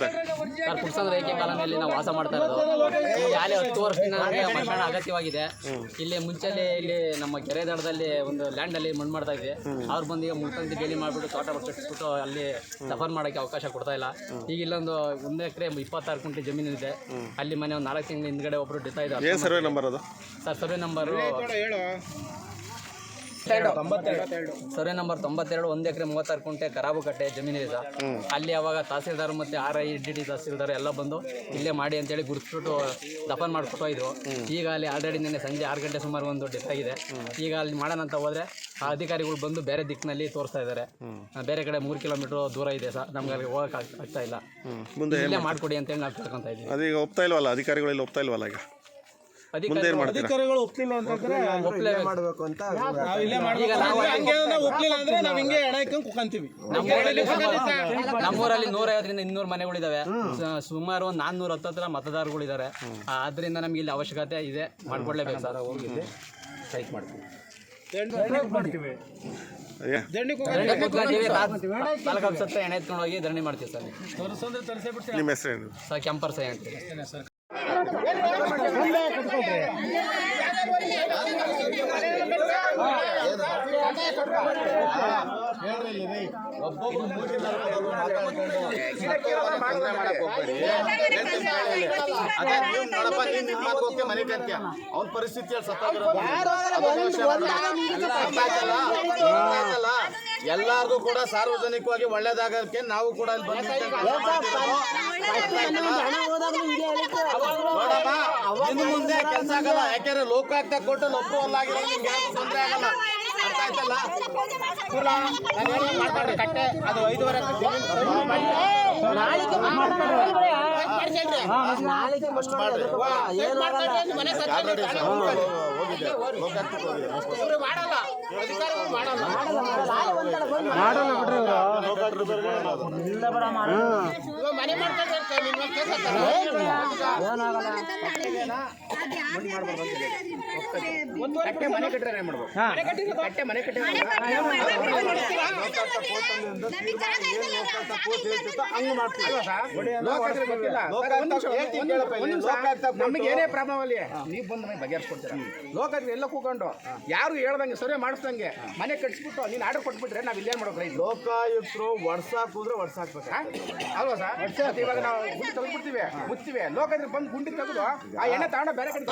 Sir ಕುಡ್ಸಂದ್ರ ಏಕೆ ಕಾಲೋನಿಯಲ್ಲಿ ನಾವು ವಾಸ ಮಾಡ್ತಾ ಇರೋದು? ಹತ್ತು ವರ್ಷದಿಂದ ನಮಗೆ ಅಗತ್ಯವಾಗಿದೆ. ಇಲ್ಲಿ ಮುಂಚೆ ಇಲ್ಲಿ ನಮ್ಮ ಕೆರೆ ದಡದಲ್ಲಿ ಒಂದು ಲ್ಯಾಂಡ್ ಅಲ್ಲಿ ಮಣ್ಣು ಮಾಡ್ತಾ ಇದ್ವಿ. ಅವ್ರು ಬಂದು ಈಗ ಮುಳ್ಕಂತಿ ಬೇಲಿ ಮಾಡ್ಬಿಟ್ಟು ತೋಟ ಕಟ್ಟಿಸ್ಬಿಟ್ಟು ಅಲ್ಲಿ ಸಫರ್ ಮಾಡೋಕೆ ಅವಕಾಶ ಕೊಡ್ತಾ ಇಲ್ಲ. ಈಗ ಇಲ್ಲೊಂದು ಒಂದು ಎಕರೆ ಇಪ್ಪತ್ತಾರು ಕುಂಟೆ ಜಮೀನು ಇದೆ. ಅಲ್ಲಿ ಮನೆ ಒಂದು ನಾಲ್ಕು ತಿಂಗಳ ಹಿಂದ್ಗಡೆ ಒಬ್ರು ಡಿಸೈಡ್ ಸರ್ವೆ ನಂಬರ್ ಅದು? Sir survey number survey number ತೊಂಬತ್ತೆರಡು ಒಂದು ಎಕರೆ ಮೂವತ್ತಾರು ಕುಂಟೆ ಖರಾಬು ಕಟ್ಟೆ ಜಮೀನಿದೆ ಇದೆ ಅಲ್ಲಿ ಅವಾಗ ತಹಸೀಲ್ದಾರ್ ಮತ್ತೆ R I D D tahsildar ಎಲ್ಲ ಬಂದು ಇಲ್ಲೇ ಮಾಡಿ ಅಂತೇಳಿ ಗುರುತಿಸ್ಬಿಟ್ಟು ದಫನ್ ಮಾಡಿಕೊಟ್ಟು ಇದ್ರು. ಈಗ ಅಲ್ಲಿ ಆಲ್ರೆಡಿ ನಿನ್ನೆ ಸಂಜೆ ಆರು ಗಂಟೆ ಸುಮಾರು ಒಂದು ಡೆತ್ ಆಗಿದೆ. ಈಗ ಅಲ್ಲಿ ಮಾಡೋಣ ಅಂತ ಹೋದ್ರೆ ಆ ಅಧಿಕಾರಿಗಳು ಬಂದು ಬೇರೆ ದಿಕ್ಕಿನಲ್ಲಿ ತೋರಿಸ್ತಾ ಇದ್ದಾರೆ ಬೇರೆ ಕಡೆ ಮೂರು ಕಿಲೋಮೀಟರ್ ದೂರ ಇದೆ ಸರ್. ನಮ್ಗೆ ಅಲ್ಲಿ ಹೋಗಕ್ಕೆ ಆಗ್- ಆಗ್ತಾ ಇಲ್ಲ. ಮುಂದೆ ಇಲ್ಲೇ ಮಾಡ್ಕೊಡಿ ಅಂತೇಳಿ ನಾವು ಕೇಳ್ಕೊಂತ ಇದ್ದೀವಿ. ಅದೀಗ ಒಪ್ತಾ ಇಲ್ವಲ್ಲ? ಅಧಿಕಾರಿಗಳು ಒಪ್ತಾ ಇಲ್ವಲ್ಲ ಈಗ? ಮುಂದೆ ಏನು ಅಧಿಕಾರಿ ಮಾಡ್ತೀರಾ ಒಪ್ಲಿಲ್ಲ ಅಂತಂದ್ರೆ. ಮಾಡಬೇಕು ಅಂತ ಈಗ ನಾವು ಹಂಗೆ ನಾವು ಒಪ್ಲಿಲ್ಲ. ಅಂದ್ರೆ ನಾವ್ ಹಿಂಗೆ ಎಣ ಇಟ್ಕೊಂಡು ಕುಕ್ಕಂತೀವಿ ನಮ್ಮೂರಲ್ಲಿ ನೂರೈವತ್ತರಿಂದ ಇನ್ನೂರು ಮನೆಗಳಿದಾವೆ. ಸುಮಾರು ಒಂದು ನಾನ್ನೂರ ಹತ್ತತ್ರ ಮತದಾರಗಳಿದ್ದಾರೆ ಆದ್ರಿಂದ ನಮ್ಗೆ ಇಲ್ಲಿ ಅವಶ್ಯಕತೆ ಇದೆ. ಮಾಡ್ಕೊಡ್ಲೇಬೇಕು. ಸರ್ ಸ್ಟ್ರೈಕ್ ಮಾಡ್ತೀವಿ. ಹತ್ರ ಎಣ್ಣೆ ಎತ್ಕೊಂಡು ಹೋಗಿ ಧರಣಿ ಮಾಡ್ತೀವಿ ಸರ್. ನಿಮ್ಮ ಹೆಸರೇನು? ಸರ್ ಕೆಂಪರ್ ಸೈ ಅಂತ ಅವನ ಪರಿಸ್ಥಿತಿ ಎಲ್ಲಾರ್ಗೂ ಕೂಡ ಸಾರ್ವಜನಿಕವಾಗಿ ಒಳ್ಳೇದಾಗಕ್ಕೆ ನಾವು ಕೂಡ ಇಲ್ಲಿ ಮುಂದೆ ಕೆಲಸ ಆಗಲ್ಲ. ಯಾಕೆಂದ್ರೆ ಲೋಕಾಯುಕ್ತ ಕೊಟ್ಟು ಲೋಕ ಅಲ್ಲಾಗಿರೋ ನಿಮ್ಗೆ ತೊಂದ್ರೆ ಆಗಲ್ಲ. ಮಾತಾಡಿ, ಕಟ್ಟೆ. ಅದು ಐದುವರೆ ಮಾಡಲ್ಲ. ಮನೆ ಕಟ್ಟರೆ ಏನ್ ಮಾಡ್ಬೇಕು? ಕಟ್ಟೆ ಮನೆ ಕಟ್ಟೆ ಹಂಗ್ ಮಾಡ್ತೀವಿ. ನಮಗೆ ಏನೇ ಪ್ರಾಬ್ಲಮ್ ಅಲ್ಲಿ ನೀವು ಬಂದು ಮನೆ ಬಗೆಹರಿಸ್ಕೊಡ್ತೀರಾ? ಲೋಕಾಯುಕ್ತ ಎಲ್ಲ ಕೂಕೊಂಡು ಯಾರು ಹೇಳ್ದಂಗೆ ಸರ್ವೆ ಮಾಡಿಸ್ದಂಗೆ ಮನೆ ಕಟ್ಸ್ಬಿಟ್ಟು ನೀನು ಆರ್ಡರ್ ಕೊಟ್ಬಿಟ್ರೆ ನಾವು ಇಲ್ಲೇನು ಮಾಡೋದು ರೈತ ಲೋಕಾಯುಕ್ತರು ವರ್ಷಾಕುದ್ರೆ ವರ್ಷಾಕ್ಬೇಕು ಅಲ್ವಾ ಸರ್? ಇವಾಗ ನಾವು ಗುಂಡಿ ತೆಗೆದ್ಬಿಡ್ತೀವಿ ಮುಚ್ತೀವಿ. ಲೋಕಾಯುಕ್ತರು ಬಂದು ಗುಂಡಿ ತೆಗೆದು ಆ ಎಣ್ಣೆ ತಗೊಂಡು ಬೇರೆ ಕಡೆ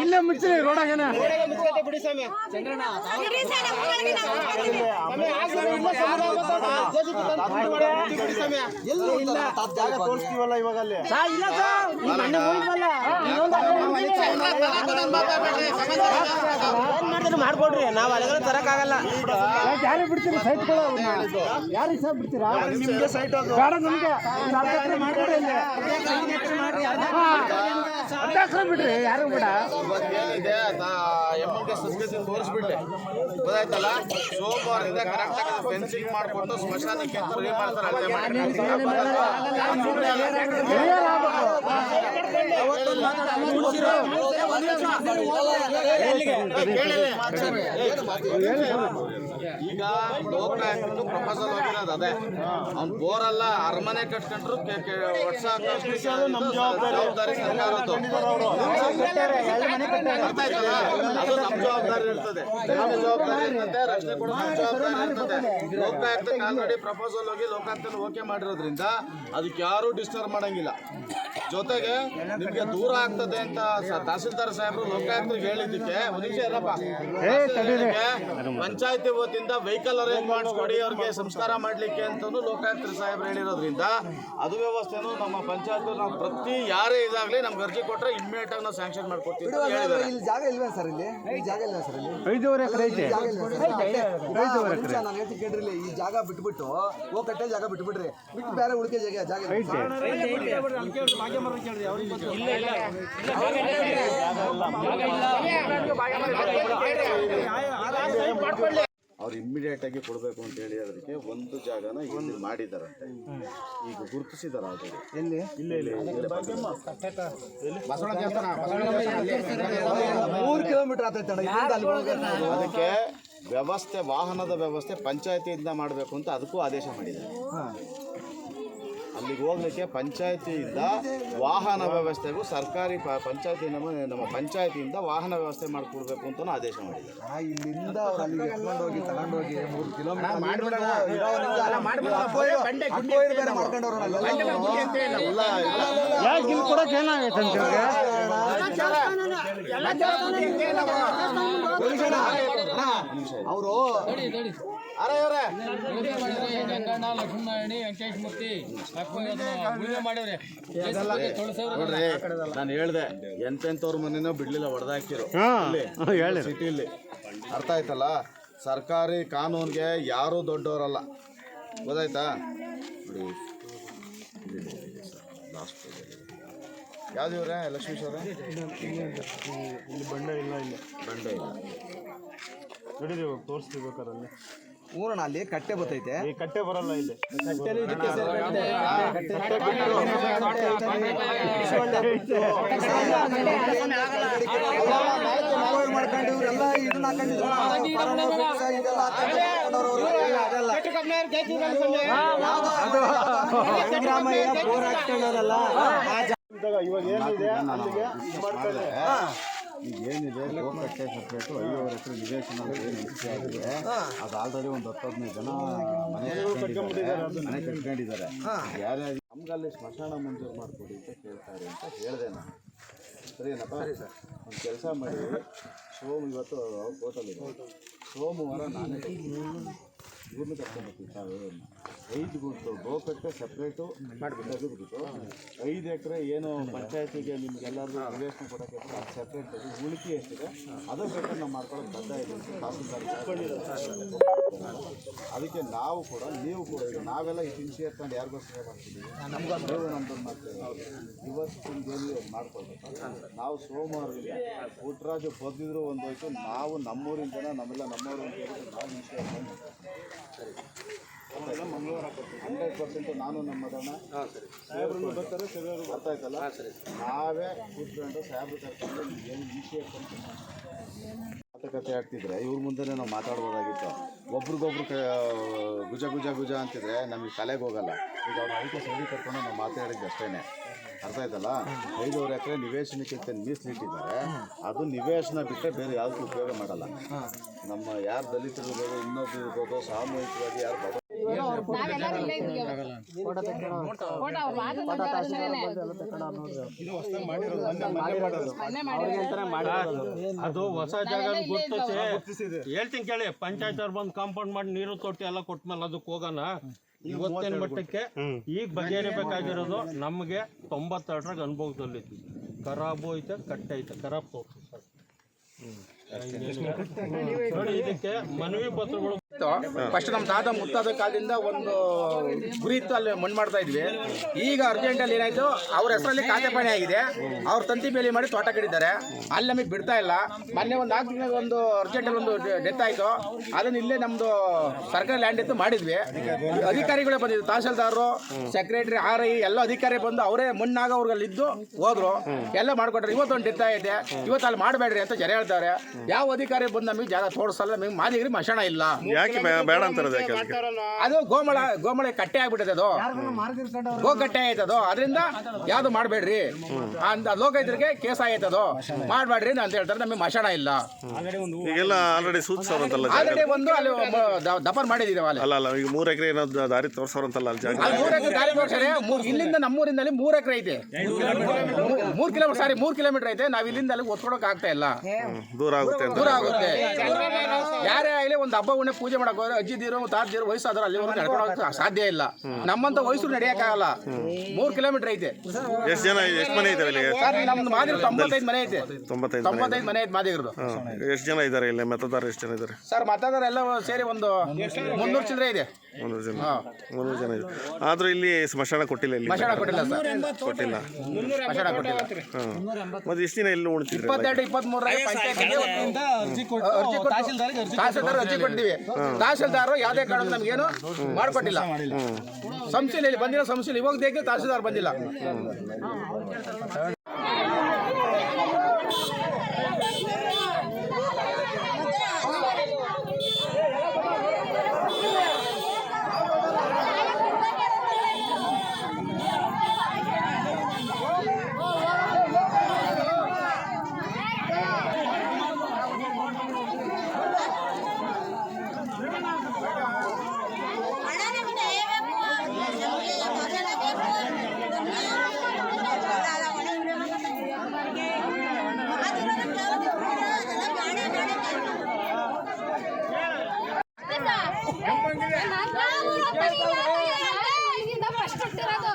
ಇಲ್ಲೇ ಮುಚ್ಚಿರಿ ರೋಡಾಗೇನ. ಬಿಡಿ ಸ್ವಾಮಿ. ಜಾಗ ತೋರಿಸ್ತೀವಲ್ಲ ಇವಾಗ ಅಲ್ಲಿ ಮಾಡ್ಕೊಡ್ರಿ ನಾವು ಅಲ್ಲಿಗೆಲ್ಲ ತರಕ್ಕಾಗಲ್ಲ ಯಾರು ಬಿಡ್ತೀರಿ ಸೈಟ್ ಯಾರಿಗೆ ಸಹ ಬಿಡ್ತೀರಾ ನಿಮ್ಗೆ ಸೈಟ್ ಬೇಡ ನಮ್ಗೆ ಮಾಡ್ಕೊಡ್ರಿ ಬಿಡ್ರಿ ಯಾರು ಬೇಡ ಏನಿದೆ ಕೆ ಸಂಸ್ಕೃತಿ ತೋರಿಸ್ಬಿಡ್ಲಿ ಗೊತ್ತಾಯ್ತಲ್ಲ ಸೋಮವಾರದಿಂದ ಕರೆಕ್ಟ್ ಆಗಿ ಫೆನ್ಸಿಂಗ್ ಮಾಡ್ಕೊಟ್ಟು ಸ್ಮಶಾನಕ್ಕೆ ಫ್ರೀ ಮಾಡ್ತಾರೆ ಅಲ್ಲೇ ಈಗ ಲೋಕಾಯುಕ್ತ ಪ್ರಪೋಸಲ್ ಹೋಗಿರೋದು ಅದೇ ಅವ್ನು ಬೋರ್ ಅಲ್ಲ ಅರಮನೆ ಕಟ್ಕೊಂಡ್ರು ವರ್ಷ ಜವಾಬ್ದಾರಿ ಸರ್ಕಾರದ್ದು ಜವಾಬ್ದಾರಿ ಇರ್ತದೆ. ನಮ್ಮ ಜವಾಬ್ದಾರಿ ಇರ್ತದೆ. ರಕ್ಷಣೆ ಕೊಡೋ ನಮ್ಮ ಜವಾಬ್ದಾರಿ ಇರ್ತದೆ. ಲೋಕಾಯುಕ್ತಕ್ಕೆ ಆಲ್ರೆಡಿ ಪ್ರಪೋಸಲ್ ಹೋಗಿ ಲೋಕಾಯುಕ್ತ ಓಕೆ ಮಾಡಿರೋದ್ರಿಂದ ಅದಕ್ಕೆ ಯಾರು ಡಿಸ್ಟರ್ಬ್ ಮಾಡಂಗಿಲ್ಲ. ಜೊತೆಗೆ ನಿಮ್ಗೆ ದೂರ ಆಗ್ತದೆ ಅಂತ ತಹಸೀಲ್ದಾರ್ ಸಾಹೇಬರು ಲೋಕಾಯುಕ್ತರಿಗೆ ಹೇಳಿದ್ದಕ್ಕೆ ಒಂದು ನಿಮಿಷ ಇರಪ್ಪ. ಪಂಚಾಯತಿ ವತಿಯಿಂದ ವೆಹಿಕಲ್ ಅರೇಂಜ್ ಮಾಡಿಸ್ಕೊಡಿ ಅವ್ರಿಗೆ ಸಂಸ್ಕಾರ ಮಾಡ್ಲಿಕ್ಕೆ ಅಂತಾನು ಲೋಕಾಯುಕ್ತ ಸಾಹೇಬ್ರು ಹೇಳಿರೋದ್ರಿಂದ ಅದು ವ್ಯವಸ್ಥೆನೂ ನಮ್ಮ ಪಂಚಾಯತ್ ನಾವು ಪ್ರತಿ ಯಾರೇ ಇದಾಗ್ಲಿ ನಮ್ಗೆ ಅರ್ಜಿ ಕೊಟ್ರೆ ಇಮ್ಮಿಡಿಯೇಟ್ ಆಗಿ ನಾವು ಸ್ಯಾಂಕ್ಷನ್ ಅಂತ ಹೇಳಿದ್ದಾರೆ ಇಲ್ಲಿ ಜಾಗ ಇಲ್ವಾ ಸರ್ ಇಲ್ಲಿ ಈ ಜಾಗ ಇಲ್ಲ ಸರ್ ಇಲ್ಲಿ ಐದೂವರೆ ಎಕರೆ ಐತೆ ಜಾಗ ಇಲ್ವಾ ಸರ್? ಈಗ ಒಂದ್ ನಿಮಿಷ ನಾನು ಹೇಳ್ತೀನಿ ಕೇಳ್ರಿ ಇಲ್ಲಿ. ಈ ಜಾಗ ಬಿಟ್ಬಿಟ್ಟು ಹೋಗ್ ಕಟ್ಟೆ ಜಾಗ ಬಿಟ್ಬಿಡ್ರಿ ಬಿಟ್ಟು ಬೇರೆ ಉಳಿಕೆ ಜಾಗ ಜಾಗ ಇಲ್ಲ. ಅವ್ರು ಇಮ್ಮಿಡಿಯೇಟ್ ಆಗಿ ಕೊಡಬೇಕು ಅಂತ ಹೇಳಿ ಅದಕ್ಕೆ ಒಂದು ಜಾಗನ ಇಲ್ಲಿ ಮಾಡಿದಾರಂತೆ. ಈಗ ಗುರುತಿಸಿದಾರ ಎಲ್ಲಿ? ಇಲ್ಲ ಇಲ್ಲ ಮೂರು ಕಿಲೋಮೀಟರ್ ಅದಕ್ಕೆ ವ್ಯವಸ್ಥೆ ವಾಹನದ ವ್ಯವಸ್ಥೆ ಪಂಚಾಯತಿಯಿಂದ ಮಾಡಬೇಕು ಅಂತ ಅದಕ್ಕೂ ಆದೇಶ ಮಾಡಿದ್ದಾರೆ. ಅಲ್ಲಿಗೆ ಹೋಗ್ಲಿಕ್ಕೆ ಪಂಚಾಯತಿಯಿಂದ ವಾಹನ ವ್ಯವಸ್ಥೆಗೂ ಸರ್ಕಾರಿ ಪ- ಪಂಚಾಯತಿ ನಮ್ಮ ನಮ್ಮ ಪಂಚಾಯತಿಯಿಂದ ವಾಹನ ವ್ಯವಸ್ಥೆ ಮಾಡಿಕೊಡ್ಬೇಕು ಅಂತ ಆದೇಶ ಮಾಡಿದ್ದಾರೆ ಇಲ್ಲಿಂದ ಅವ್ರು ಅಲ್ಲಿಗೆ ಮೂರು ಕಿಲೋಮೀಟರ್ ಯಾಕೆ ಇಲ್ಲಿ ಕೊಡಕ್ಕೆ ಏನಾಗೈತೆ ಅಂತ ಅವರು ವೆಂಕಟೇಶ್ ಮೂರ್ತಿ ನೋಡ್ರಿ ನಾನು ಹೇಳ್ದೆ ಎಂತೆಂತವ್ರ ಮನೇನೋ ಬಿಡ್ಲಿಲ್ಲ ಹೊಡೆದಾಕಿರು ಸಿಟಿಲಿ. ಅರ್ಥ ಆಯ್ತಲ್ಲ? ಸರ್ಕಾರಿ ಕಾನೂನ್ಗೆ ಯಾರೂ ದೊಡ್ಡವರಲ್ಲ. ಗೊತ್ತಾಯ್ತಾ? ನೋಡಿ. ಲಾಸ್ಟ್ ಯಾವ್ದು ಇವ್ರೆ? ಲಕ್ಷ್ಮೀಶ್ ಅವರೇ? ಬಂಡೆ ಇಲ್ಲ ಇಲ್ಲ. ಬಂಡೆ ಇಲ್ಲ. ನಡೀರಿ ಇವಾಗ ತೋರಿಸ್ತೀವಿ ಬೇಕಾದ್ರೆ ಅಲ್ಲಿ ಊರಣ ಅಲ್ಲಿ ಕಟ್ಟೆ ಬರ್ತೈತೆ ಈ ಕಟ್ಟೆ ಬರಲ್ಲ ಇಲ್ಲಿ ಮಾಡ್ಕೊಂಡು ಇವರೆಲ್ಲ ಇದನ್ನ ಹಾಕೊಂಡಿದ್ರು ಇವಾಗ ಏನಿದೆ ಅಲ್ಲಿಗೆ ಇದು ಮಾಡ್ತಾ ಇದೆ ಈಗ ಏನಿದೆ ಗೋಕಟ್ಟೆ ಸಪ್ರೇಟು ಐವತ್ತು ಎಕರೆ ನಿವೇಶನ ಏನು ಎಂಟ್ರಿ ಆಗಿದೆ ಅದು ಆಲ್ರೆಡಿ ಒಂದು ಹತ್ತು ಹದಿನೈದು ಜನ ಮನೆ ಕಟ್ಕೊಂಡಿದ್ದಾರೆ ಮನೆ ಕಟ್ಕೊಂಡಿದ್ದಾರೆ. ಯಾರ್ಯಾರು ನಮ್ಗಲ್ಲಿ ಸ್ಮಶಾನ ಮಂಜೂರು ಮಾಡಿಕೊಡಿ ಅಂತ ಕೇಳ್ತಾರೆ ಅಂತ ಹೇಳಿದೆ ನಾನು. ಸರಿನಪ್ಪ? ಒಂದು ಕೆಲಸ ಮಾಡಿ. ಸೋಮ ಇವತ್ತು ಕೋರ್ಟಲ್ಲಿ ಸೋಮವಾರ ನಾನೇ ಇವ್ರನ್ನ ಕರ್ಕೊಂಡ್ಬರ್ತೀವಿ ತಾವೇನು ಐದು ಗುಂಟು ಗೋಕಟ್ಟೆ ಸಪ್ರೇಟು ತೆಗೆದ್ಬಿಟ್ಟು ಐದು ಎಕರೆ ಏನು ಪಂಚಾಯತಿಗೆ ನಿಮ್ಗೆಲ್ಲರಿಗೂ ನಿವೇಶನ ಕೊಡೋಕ್ಕೆ ಅದು ಸಪ್ರೇಟ್ ತೆಗೆದು ಉಳಿಕೆ ಎಷ್ಟಿದೆ ಅದು ಬೇಕಾದ್ರೆ ನಾವು ಮಾಡ್ಕೊಳ್ಳೋದು ಬದ್ಧ ಇದೆ ಅದಕ್ಕೆ ನಾವು ಕೂಡ, ನೀವು ಕೂಡ ನಾವೆಲ್ಲ ಈ ಹಿಂಸೆ ತಂದು ಯಾರಿಗೋಸ್ಕರ ಮಾಡ್ತೀವಿ. ನೀವು ನಮ್ದೊಂದು ಮಾಡ್ತೀವಿ ಇವತ್ತಿನ ಏನು ಮಾಡ್ಕೊಳ್ಬೇಕು ನಾವು ಸೋಮವಾರ ಪುಟ್ಟರಾಜು ಬದ್ದಿದ್ರು ಒಂದು ಹೋಯ್ತು. ನಾವು ನಮ್ಮೂರಿನ ಜನ ನಮ್ಮೆಲ್ಲ ನಮ್ಮೂರು ಅಂತ ಹೇಳ್ಬಿಟ್ಟು ನಾವು ಹಂಡ್ರೆಡ್ ಪರ್ಸೆಂಟ್ ನಾನು ನಮ್ಮ ಸರಿ. ಸಾಹೇಬ್ರು ಬರ್ತಾರೆ ಅರ್ಥ ಆಯ್ತಲ್ಲ ನಾವೇ ಕೂತ್ಕೊಂಡು ಸಾಹೇಬ್ರು ಕರ್ಕೊಂಡು ಏನು ವಿಷಯ ಮಾತುಕತೆ ಆಗ್ತಿದ್ರೆ ಇವ್ರ ಮುಂದೆನೇ ನಾವು ಮಾತಾಡ್ಬೋದಾಗಿತ್ತು. ಒಬ್ರಿಗೊಬ್ರು ಗುಜ ಗುಜ ಗುಜ ಅಂತಿದ್ರೆ ನಮಗೆ ತಲೆಗೆ ಹೋಗಲ್ಲ. ಈಗ ಅವ್ರ ಐದು ಸರಿ ಕರ್ಕೊಂಡು ನಾವು ಮಾತಾಡಿದ್ದು ಅಷ್ಟೇ ಅರ್ಥ ಆಯ್ತಲ್ಲ? ಐದೂವರೆ ಎಕರೆ ನಿವೇಶನಕ್ಕಿಂತ ಮೀಸಲಿಟ್ಟಿದ್ದಾರೆ ಅದು ನಿವೇಶನ ಬಿಟ್ಟರೆ ಬೇರೆ ಯಾವುದಕ್ಕೂ ಉಪಯೋಗ ಮಾಡಲ್ಲ. ನಮ್ಮ ಯಾರು ದಲಿತರು ಇರ್ಬೋದು ಇನ್ನೊಬ್ರು ಇರ್ಬೋದು ಸಾಮೂಹಿಕವಾಗಿ ಯಾರು ಬಡ ಅದು ಹೊಸ ಜಾಗ ಗೊತ್ತೈತೆ ಹೇಳ್ತೀನಿ ಕೇಳಿ ಪಂಚಾಯತ್ ಅವ್ರು ಬಂದು ಕಾಂಪೌಂಡ್ ಮಾಡಿ ನೀರು ತೊಟ್ಟಿ ಎಲ್ಲ ಕೊಟ್ಮೇಲೆ ಅದಕ್ಕೆ ಹೋಗೋಣ. ಇವತ್ತಿನ ಮಟ್ಟಕ್ಕೆ? ಈಗ ಬಗೆಹರಿಬೇಕಾಗಿರೋದು ನಮಗೆ ತೊಂಬತ್ತೆರಡರಾಗ ಅನುಭವದಲ್ಲಿ ಖರಾಬು ಐತೆ ಕಟ್ಟೈತೆ ಐತೆ. ಖರಾಬ್ ತೋರಿಸಿ ಸರ್. ನೋಡಿ ಇದಕ್ಕೆ ಮನವಿ ಪತ್ರಗಳು ಫಸ್ಟ್ ನಮ್ಮ ತಾತ ಮುತ್ತಾದ ಕಾಲದಿಂದ ಒಂದು ಗುರಿ ಇತ್ತು ಅಲ್ಲಿ ಮಣ್ಣು ಮಾಡ್ತಾ ಇದ್ವಿ. ಈಗ ಅರ್ಜೆಂಟಲ್ಲಿ ಏನಾಯ್ತು, ಅವ್ರ ಹೆಸರಲ್ಲಿ ಖಾತೆ ಪಣಿ ಆಗಿದೆ. ಅವ್ರ ತಂತಿ ಬೇಲಿ ಮಾಡಿ ತೋಟ ಕಡಿದ್ದಾರೆ ಅಲ್ಲಿ ನಮಗೆ ಬಿಡ್ತಾ ಇಲ್ಲ. ಮೊನ್ನೆ ಒಂದು ನಾಲ್ಕು ದಿನ ಒಂದು ಅರ್ಜೆಂಟಲ್ಲಿ ಒಂದು ಡೆತ್ ಆಯಿತು. ಅದನ್ನ ಇಲ್ಲೇ ನಮ್ದು ಸರ್ಕಾರಿ ಲ್ಯಾಂಡ್ ಇತ್ತು ಮಾಡಿದ್ವಿ. ಅಧಿಕಾರಿಗಳೇ ಬಂದಿದ್ರು. ತಹಸೀಲ್ದಾರರು ಸೆಕ್ರೆಟರಿ ಆರ್ ಐ ಎಲ್ಲ ಅಧಿಕಾರಿ ಬಂದು ಅವರೇ ಮಣ್ಣಾಗ ಅವ್ರಲ್ಲಿ ಇದ್ದು ಹೋದ್ರು. ಎಲ್ಲ ಮಾಡ್ಕೊಟ್ರೆ. ಇವತ್ತೊಂದು ಡೆತ್ ಆಗಿದೆ ಇವತ್ತು ಅಲ್ಲಿ ಮಾಡಬೇಡ್ರಿ ಅಂತ ಜನ ಹೇಳ್ತಾರೆ. ಯಾವ ಅಧಿಕಾರಿ ಬಂದು ನಮಗೆ ಜಾಗ ತೋರಿಸಲ್ಲ. ನಮಗೆ ಮಾದಿಗಿರಿ ಮಶಾಣ ಇಲ್ಲ. ಯಾಕೆ ಬೇ- ಬೇಡ ಅಂತಾರೆ ಯಾಕೆ ಅದಕ್ಕೆ? ಅದು ಗೋಮಳ ಗೋಮಳ ಕಟ್ಟೆ ಆಗ್ಬಿಟ್ಟದೆ ಅದು. ಗೋ ಕಟ್ಟೆ ಆಯ್ತದು ಅದರಿಂದ ಯಾವ್ದು ಮಾಡಬೇಡ್ರಿ. ಅಂತ ಲೋಕಾಯುತರಿಗೆ ಕೇಸ್ ಆಯ್ತದು ಮಾಡಬೇಡ್ರಿ ಅಂತ ಹೇಳ್ತಾರೆ. ನಮಗೆ ಮಶಾಣ ಇಲ್ಲ. ಈಗೆಲ್ಲ ಆಲ್ರೆಡಿ ಸೂಚಿಸೋರಂತಲ್ಲ ಜಾಗ. ಆಲ್ರೆಡಿ ಒಂದು ಅಲ್ಲಿ ಒಬ್ಬ ಮಾಡಿದೀವಿ ಅಲ್ಲಿ. ಅಲ್ಲ ಅಲ್ಲ ಈಗ ಮೂರು ಎಕರೆ ಏನೋ ದಾರಿ ತೋರ್ಸೋರಂತಲ್ಲ ಅಲ್ಲಿ ಜಾಗ. ಅಲ್ಲಿ ಮೂರ್ ಎಕರೆ ದಾರಿ ತೋರ್ಸ್ಯಾರೆ. ಮೂರ್- ಇಲ್ಲಿಂದ ನಮ್ಮೂರಿಂದ ಅಲ್ಲಿ ಮೂರ್ ಎಕರೆ ಐತೆ. ಮೂರ್ ಕಿಲೋಮೀಟರ್ ಸಾರಿ ಮೂರ್ ಕಿಲೋಮೀಟರ್ ಐತೆ. ನಾವ್ ಇಲ್ಲಿಂದ ಅಲ್ಲಿ ಒತ್ಕೊಡಕ್ ಆಗ್ತಾ ಇಲ್ಲ. ದೂರ ಆಗುತ್ತೆ ಅಂತ. ದೂರ ಆಗುತ್ತೆ. ಯಾರೇ ಆಗಲಿ ಒಂದು ಹಬ್ಬ ಉಣ್ಣೆ ಪೂಜೆ ಮಾಡಕ್ ಹೋದ್ರೆ ಅಜ್ಜಿದಿರು ವಯಸ್ಸಾದ್ರು ಅಲ್ಲಿವರೆಗೂ ನಡ್ಕೊಂಡು ಹೋಗಕ್ಕೆ ಸಾಧ್ಯ ಇಲ್ಲ. ನಮ್ಮಂತ ವಯಸ್ಸು ನಡೆಯಕ್ಕಾಗಲ್ಲ. ಮೂರ್ ಕಿಲೋಮೀಟರ್ ಐತೆ. ಎಷ್ಟು ಜನ ಎಷ್ಟು ಮನೆ ಇದಾವೆ ಇಲ್ಲಿ ಸರ್ ನಮ್ದು ಮಾದಿರು ತೊಂಬತ್ತೈದು ಮನೆ ಐತೆ. ತೊಂಬತ್ತೈದು ಮನೆ ತೊಂಬತ್ತೈದು ಮನೆ ಐತೆ ಮಾದಿಗರದು. ಎಷ್ಟು ಜನ ಇದ್ದಾರೆ ಇಲ್ಲಿ? ಮತದಾರರು ಎಷ್ಟು ಜನ ಇದ್ದಾರೆ ಸರ್ ಮತದಾರ ಎಲ್ಲ ಸೇರಿ ಒಂದು ಮುನ್ನೂರು ಚಿಲ್ಲರೆ ಇದೆ. ಮುನ್ನೂರು ಜನ. ಮುನ್ನೂರು ಜನ ಇದೆ ಆದರೂ ಇಲ್ಲಿ ಸ್ಮಶಾನ ಕೊಟ್ಟಿಲ್ಲ ಇಲ್ಲಿ. ಮಶಾಣ ಕೊಟ್ಟಿಲ್ಲ ಸರ್. ಕೊಟ್ಟಿಲ್ಲ. ಮಶಾಣ ಕೊಟ್ಟಿಲ್ಲ. ಹಾಂ. ಮತ್ತು ಇಷ್ಟು ದಿನ ಎಲ್ಲಿ ಉಣ್ತಿದ್ರೆ ಇಪ್ಪತ್ತೆರಡು ಪಂಚಾಯತ್ಗೆ ಅರ್ಜಿ ಕೊಟ್ಟು ತಹಸೀಲ್ದಾರ್ ಅರ್ಜಿ ಕೊಟ್ಟಿದ್ದೀವಿ ತಹಸೀಲ್ದಾರ್ ಯಾವುದೇ ಕಾರಣಕ್ಕೂ ನಮಗೇನು ಮಾಡಿಕೊಟ್ಟಿಲ್ಲ. ಸಂಸ್ಥೆಯಲ್ಲಿ ಬಂದಿರೋ ಸಂಸ್ಥೆಯಲ್ಲಿ ಇವಾಗ ದೇಖ ತಹಸೀಲ್ದಾರ್ ಬಂದಿಲ್ಲ. ಫಸ್ಟ್ ಹುಟ್ಟಿರೋದು